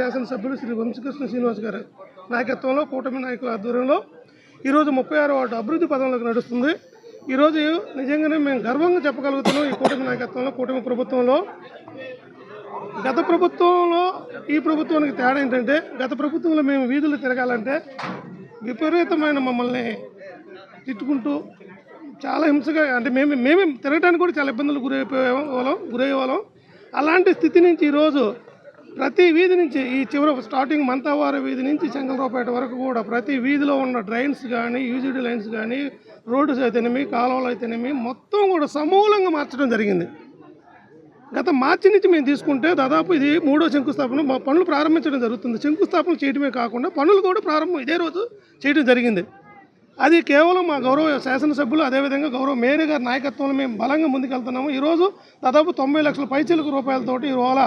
శాసనసభ్యులు శ్రీ వంశకృష్ణ శ్రీనివాస్ గారు నాయకత్వంలో కూటమి నాయకుల ఆధ్వర్యంలో ఈరోజు ముప్పై ఆరు వార్డు అభివృద్ధి పదంలోకి నడుస్తుంది. ఈరోజు నిజంగానే మేము గర్వంగా చెప్పగలుగుతున్నాం ఈ కూటమి నాయకత్వంలో కూటమి ప్రభుత్వంలో. గత ప్రభుత్వంలో ఈ ప్రభుత్వానికి తేడా ఏంటంటే గత ప్రభుత్వంలో మేము వీధులు తిరగాలంటే విపరీతమైన మమ్మల్ని తిట్టుకుంటూ చాలా హింసగా అంటే మేము మేమే తిరగడానికి కూడా చాలా ఇబ్బందులు గురైపోయే వాళ్ళం గురయ్యే వాళ్ళం. అలాంటి స్థితి నుంచి ఈరోజు ప్రతి వీధి నుంచి ఈ చివరి స్టార్టింగ్ మంతావార వీధి నుంచి చెంగలరావుపేట వరకు కూడా ప్రతి వీధిలో ఉన్న డ్రైన్స్ కానీ యూజిడి లైన్స్ కానీ రోడ్స్ అయితేనేమి కాలువలు అయితేనేమి మొత్తం కూడా సమూలంగా మార్చడం జరిగింది. గత మార్చి నుంచి మేము తీసుకుంటే దాదాపు ఇది మూడో శంకుస్థాపన మా పనులు ప్రారంభించడం జరుగుతుంది. శంకుస్థాపన చేయడమే కాకుండా పనులు కూడా ప్రారంభం ఇదే రోజు చేయడం జరిగింది. అది కేవలం మా గౌరవ శాసనసభ్యులు అదేవిధంగా గౌరవ మేయర్ గారి నాయకత్వంలో మేము బలంగా ముందుకెళ్తున్నాము. ఈరోజు దాదాపు తొంభై లక్షల పైచీలకు రూపాయలతోటి ఇవాళ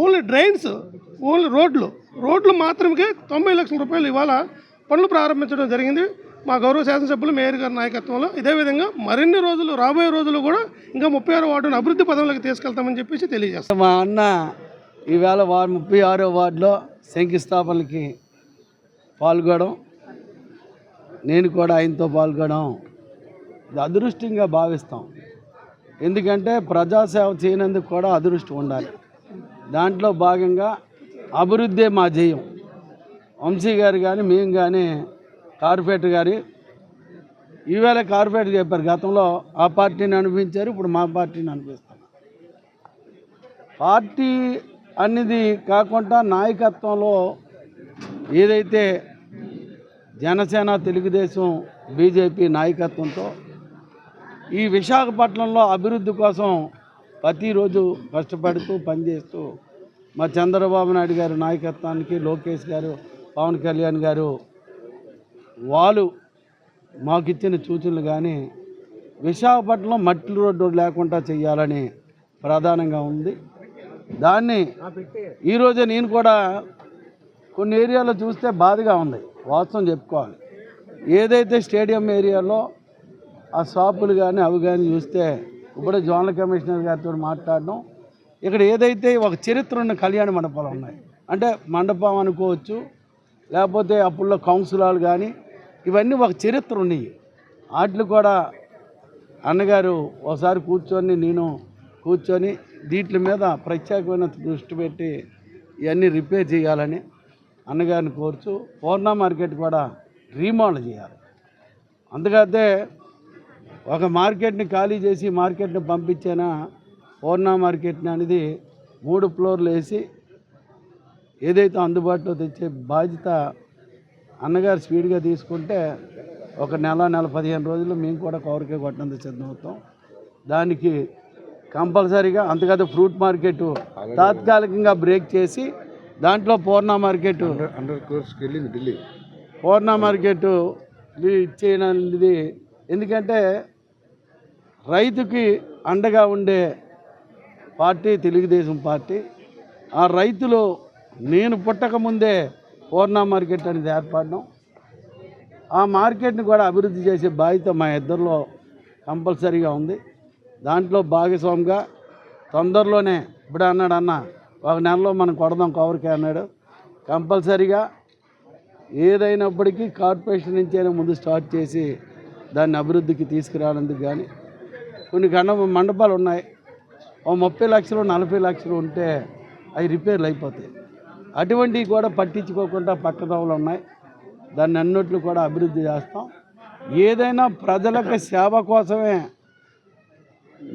ఓన్లీ డ్రైన్స్ ఓన్లీ రోడ్లు. రోడ్లు మాత్రమే తొంభై లక్షల రూపాయలు ఇవాళ పనులు ప్రారంభించడం జరిగింది. మా గౌరవ శాసనసభ్యులు మేయర్ గారి నాయకత్వంలో ఇదే విధంగా మరిన్ని రోజులు రాబోయే రోజులు కూడా ఇంకా ముప్పై ఆరో వార్డును అభివృద్ధి పదంలోకి తీసుకెళ్తామని చెప్పేసి తెలియజేస్తాం. మా అన్న ఈవేళ వార్ ముప్పై ఆరో వార్డులో శంకుస్థాపనకి పాల్గొనడం నేను కూడా ఆయనతో పాల్గొనడం అదృష్టంగా భావిస్తాం. ఎందుకంటే ప్రజాసేవ చేయనందుకు కూడా అదృష్టం ఉండాలి. దాంట్లో భాగంగా అభివృద్ధే మా జయం వంశీ గారు కానీ మేము కానీ కార్పొరేటర్ గారి ఈవేళ కార్పొరేటర్ చెప్పారు గతంలో ఆ పార్టీని అనిపించారు ఇప్పుడు మా పార్టీని అనిపిస్తున్నారు పార్టీ అనేది కాకుండా నాయకత్వంలో ఏదైతే జనసేన తెలుగుదేశం బీజేపీ నాయకత్వంతో ఈ విశాఖపట్నంలో అభివృద్ధి కోసం ప్రతిరోజు కష్టపడుతూ పనిచేస్తూ మా చంద్రబాబు నాయుడు గారి నాయకత్వానికి లోకేష్ గారు పవన్ కళ్యాణ్ గారు వాళ్ళు మాకు ఇచ్చిన సూచనలు కానీ విశాఖపట్నం మట్టి రోడ్డు లేకుండా చేయాలని ప్రధానంగా ఉంది. దాన్ని ఈరోజే నేను కూడా కొన్ని ఏరియాలో చూస్తే బాధగా ఉంది. వాస్తవం చెప్పుకోవాలి. ఏదైతే స్టేడియం ఏరియాలో ఆ షాపులు కానీ అవి కానీ చూస్తే ఇప్పుడు జోనల్ కమిషనర్ గారితో మాట్లాడడం. ఇక్కడ ఏదైతే ఒక చరిత్ర ఉన్న కళ్యాణ మండపాలు ఉన్నాయి అంటే మండపం అనుకోవచ్చు లేకపోతే అప్పుల్లో కౌన్సిలాలు కానీ ఇవన్నీ ఒక చరిత్ర ఉన్నాయి. వాటిలో కూడా అన్నగారు ఒకసారి కూర్చొని నేను కూర్చొని వీటి మీద ప్రత్యేకమైన దృష్టి పెట్టి ఇవన్నీ రిపేర్ చేయాలని అన్నగారిని కోరుచు పూర్ణ మార్కెట్ కూడా రీమోడల్ చేయాలి. అందుకైతే ఒక మార్కెట్ని ఖాళీ చేసి మార్కెట్ని పంపించిన? పూర్ణ మార్కెట్ని అనేది మూడు ఫ్లోర్లు వేసి ఏదైతే అందుబాటులో తెచ్చే బాధ్యత అన్నగారు స్పీడ్గా తీసుకుంటే ఒక నెల నెల పదిహేను రోజుల్లో మేము కూడా కవరికే కొట్టడానికి సిద్ధమవుతాం. దానికి కంపల్సరీగా అంతకదా ఫ్రూట్ మార్కెట్ తాత్కాలికంగా బ్రేక్ చేసి దాంట్లో పూర్ణ మార్కెట్ పూర్ణ మార్కెట్ ఇచ్చేయనది. ఎందుకంటే రైతుకి అండగా ఉండే పార్టీ తెలుగుదేశం పార్టీ. ఆ రైతులు నేను పుట్టకముందే పూర్ణ మార్కెట్ అనేది ఏర్పడడం. ఆ మార్కెట్ని కూడా అభివృద్ధి చేసే బాధ్యత మా ఇద్దరిలో కంపల్సరీగా ఉంది. దాంట్లో భాగస్వామిగా తొందరలోనే ఇప్పుడు అన్నాడు అన్న ఒక నెలలో మనం కొడదాం కవర్కి అన్నాడు. కంపల్సరీగా ఏదైనప్పటికీ కార్పొరేషన్ నుంచైనా ముందు స్టార్ట్ చేసి దాన్ని అభివృద్ధికి తీసుకురావడానికి కానీ కొన్ని గణ మండపాలు ఉన్నాయి. ఓ ముప్పై లక్షలు నలభై లక్షలు ఉంటే అవి రిపేర్లు అయిపోతాయి. అటువంటివి కూడా పట్టించుకోకుండా పక్కదోవలు ఉన్నాయి. దాన్ని అన్నిట్లు కూడా అభివృద్ధి చేస్తాం. ఏదైనా ప్రజలకు సేవ కోసమే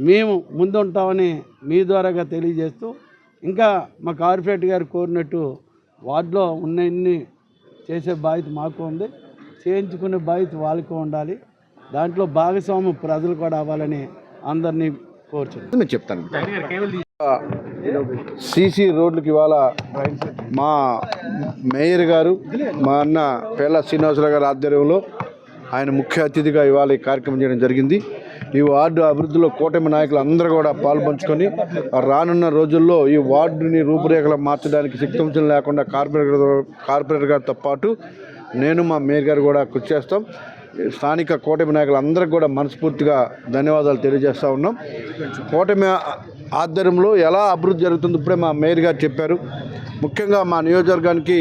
మేము ముందుంటామని మీ ద్వారాగా తెలియజేస్తూ ఇంకా మా కార్పొరేట్ గారు కోరినట్టు వార్డులో ఉన్నన్ని చేసే బాధ్యత మాకు ఉంది. చేయించుకునే బాధ్యత వాళ్ళకు ఉండాలి. దాంట్లో భాగస్వామ్యం ప్రజలు కూడా అవ్వాలని అందరినీ కోరుచున్నాను. నేను చెప్తాను. సీసీ రోడ్లకి ఇవాళ మా మేయర్ గారు మా అన్న పేల శ్రీనివాసరావు గారి ఆధ్వర్యంలో ఆయన ముఖ్య అతిథిగా ఇవాళ ఈ కార్యక్రమం చేయడం జరిగింది. ఈ వార్డు అభివృద్ధిలో కూటమి నాయకులు అందరూ కూడా పాల్పంచుకొని రానున్న రోజుల్లో ఈ వార్డుని రూపురేఖలు మార్చడానికి శక్తివంచన లేకుండా కార్పొరేటర్ కార్పొరేటర్ గారితో పాటు నేను మా మేయర్ గారు కూడా కృషి చేస్తాం. స్థానిక కూటమి నాయకులందరికీ కూడా మనస్ఫూర్తిగా ధన్యవాదాలు తెలియజేస్తూ ఉన్నాం. కూటమి ఆధ్వర్యంలో ఎలా అభివృద్ధి జరుగుతుంది ఇప్పుడే మా మేయర్ గారు చెప్పారు. ముఖ్యంగా మా నియోజకవర్గానికి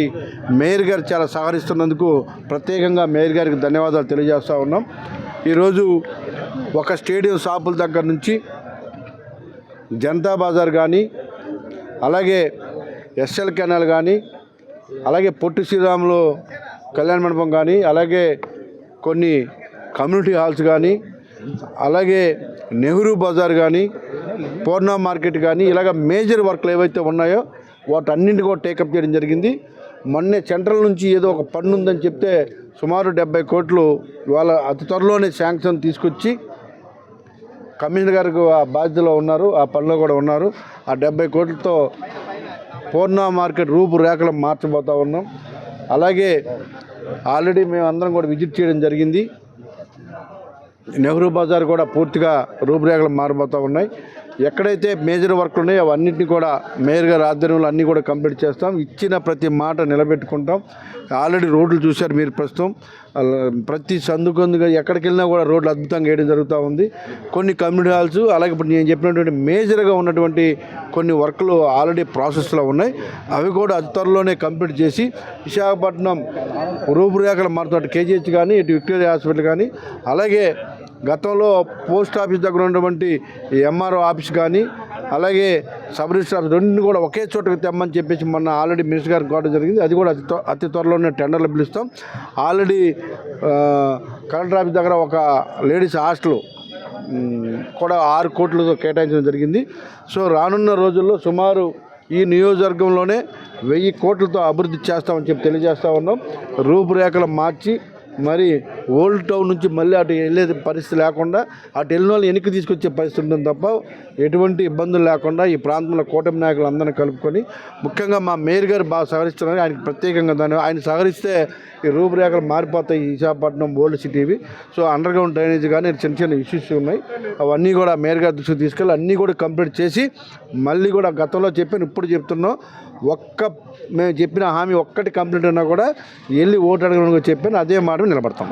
మేయర్ గారు చాలా సహకరిస్తున్నందుకు ప్రత్యేకంగా మేయర్ గారికి ధన్యవాదాలు తెలియజేస్తూ ఉన్నాం. ఈరోజు ఒక స్టేడియం షాపుల దగ్గర నుంచి జనతా బజార్ కానీ అలాగే ఎస్ఎల్ కెనాల్ కానీ అలాగే పొట్టి శ్రీరాములు కళ్యాణ మండపం కానీ అలాగే కొన్ని కమ్యూనిటీ హాల్స్ కానీ అలాగే నెహ్రూ బజార్ కానీ పూర్ణ మార్కెట్ కానీ ఇలాగ మేజర్ వర్క్లు ఏవైతే ఉన్నాయో వాటన్నింటి కూడా టేకప్ చేయడం జరిగింది. మొన్నే సెంట్రల్ నుంచి ఏదో ఒక పన్ను ఉందని చెప్తే సుమారు డెబ్బై కోట్లు వాళ్ళ అతి త్వరలోనే శాంక్షన్ తీసుకొచ్చి కమిషనర్ గారికి ఆ బాధ్యతలో ఉన్నారు ఆ పనిలో కూడా ఉన్నారు. ఆ డెబ్బై కోట్లతో పూర్ణ మార్కెట్ రూపురేఖలు మార్చబోతూ ఉన్నాం. అలాగే ఆల్రెడీ మేము అందరం కూడా విజిట్ చేయడం జరిగింది. నెహ్రూ బజార్ కూడా పూర్తిగా రూపురేఖలు మారిపోతూ ఉన్నాయి. ఎక్కడైతే మేజర్ వర్క్లు ఉన్నాయో అవన్నింటినీ కూడా మేయర్ గారి ఆధ్వర్యంలో అన్నీ కూడా కంప్లీట్ చేస్తాం. ఇచ్చిన ప్రతి మాట నిలబెట్టుకుంటాం. ఆల్రెడీ రోడ్లు చూశారు మీరు ప్రస్తుతం. ప్రతి సందుకొందుగా ఎక్కడికి వెళ్ళినా కూడా రోడ్లు అద్భుతంగా వేయడం జరుగుతూ ఉంది. కొన్ని కమ్యూనిటీ హాల్స్ అలాగే ఇప్పుడు నేను చెప్పినటువంటి మేజర్గా ఉన్నటువంటి కొన్ని వర్క్లు ఆల్రెడీ ప్రాసెస్లో ఉన్నాయి. అవి కూడా అతి త్వరలోనే కంప్లీట్ చేసి విశాఖపట్నం రూపురేఖలు మారుతాడు కేజీహెచ్ కానీ ఇటు విక్టోరియా హాస్పిటల్ కానీ అలాగే గతంలో పోస్ట్ ఆఫీస్ దగ్గర ఉన్నటువంటి ఎంఆర్ఓ ఆఫీస్ కానీ అలాగే సబ్ రిజిస్టర్ ఆఫీస్ రెండు కూడా ఒకే చోటకి తెమ్మని చెప్పేసి మొన్న ఆల్రెడీ మినిస్టర్ గారికి కావడం జరిగింది. అది కూడా అతి అతి త్వరలోనే టెండర్లు పిలుస్తాం. ఆల్రెడీ కలెక్టర్ ఆఫీస్ దగ్గర ఒక లేడీస్ హాస్టల్ కూడా ఆరు కోట్లతో కేటాయించడం జరిగింది. సో రానున్న రోజుల్లో సుమారు ఈ నియోజకవర్గంలోనే వెయ్యి కోట్లతో అభివృద్ధి చేస్తామని చెప్పి తెలియజేస్తా ఉన్నాం. రూపురేఖలు మార్చి మరి ఓల్డ్ టౌన్ నుంచి మళ్ళీ అటు వెళ్ళే పరిస్థితి లేకుండా అటు వెళ్ళిన వాళ్ళు వెనక్కి తీసుకొచ్చే పరిస్థితి ఉంటుంది తప్ప ఎటువంటి ఇబ్బందులు లేకుండా ఈ ప్రాంతంలో కూటమి నాయకులు అందరినీ కలుపుకొని ముఖ్యంగా మా మేయర్ గారు బాగా సహకరిస్తున్నారు. ఆయనకి ప్రత్యేకంగా దాన్ని ఆయన సహకరిస్తే ఈ రూపురేఖలు మారిపోతాయి విశాఖపట్నం ఓల్డ్ సిటీవి సో అండర్ గ్రౌండ్ డ్రైనేజ్ కానీ చిన్న చిన్న ఇష్యూస్ ఉన్నాయి. అవన్నీ కూడా మేయర్ గారి దృష్టికి తీసుకెళ్ళి అన్నీ కూడా కంప్లీట్ చేసి మళ్ళీ కూడా గతంలో చెప్పాను ఇప్పుడు చెప్తున్నాం ఒక్క మేము చెప్పిన హామీ ఒక్కటి కంప్లీట్ ఉన్నా కూడా వెళ్ళి ఓటు అడగడం చెప్పాను అదే మాట నిలబడతాం.